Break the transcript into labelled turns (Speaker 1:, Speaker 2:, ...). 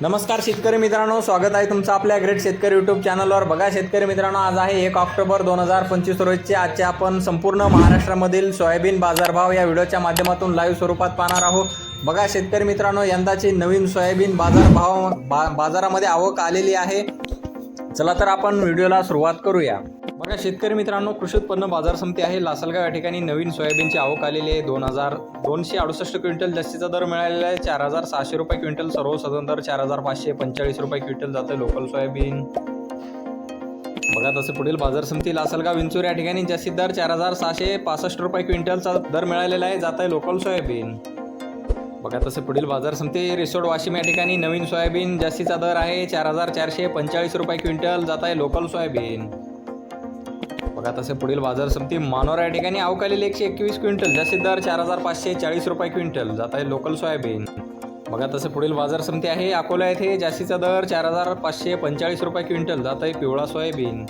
Speaker 1: नमस्कार शेतकरी मित्रांनो स्वागत आहे तुमचं आपल्या ग्रेट शेतकरी यूट्यूब चॅनलवर बघा शेतकरी मित्रांनो आज आहे एक ऑक्टोबर दोन हजार पंचवीस रोजचे आजचे आपण संपूर्ण महाराष्ट्रामधील सोयाबीन बाजारभाव या व्हिडिओच्या माध्यमातून लाईव्ह स्वरूपात पाहणार आहोत. बघा शेतकरी मित्रांनो यंदाची नवीन सोयाबीन बाजारभाव बा बाजारामध्ये आवक आलेली आहे. चला तर आपण व्हिडिओला सुरुवात करूया. बघा शेतकरी मित्रांनो कृषी उत्पन्न बाजार समिती आहे. लासलगाव या ठिकाणी नवीन सोयाबीनची आवक आलेली आहे. दोन हजार दोनशे अडुसष्ट क्विंटल जास्तीचा दर मिळालेला आहे. चार हजार सहाशे रुपये क्विंटल सर्वसाधारण दर चार हजार पाचशे पंचेचाळीस रुपये क्विंटल जातं लोकल सोयाबीन. बघा तसं पुढील बाजार समिती लासलगाव विंचूर या ठिकाणी जास्तीत दर चार हजार सहाशे पासष्ट रुपये क्विंटलचा दर मिळालेला आहे. जात आहे लोकल सोयाबीन. बघा तसं पुढील बाजार समिती रिसोड वाशिम या ठिकाणी नवीन सोयाबीन जास्तीचा दर आहे. चार हजार चारशे पंचेचाळीस रुपये क्विंटल जात आहे लोकल सोयाबीन. बघा तसे पुढील बाजार समिती मानोरा या ठिकाणी अवकालेली एकशे एकवीस क्विंटल जास्तीत दर चार हजार पाचशे चाळीस रुपये क्विंटल. जात आहे लोकल सोयाबीन. बघा तसे पुढील बाजार समिती आहे अकोला येथे जास्तीचा दर चार हजार पाचशे पंचेचाळीस रुपये क्विंटल. जात आहे पिवळा सोयाबीन.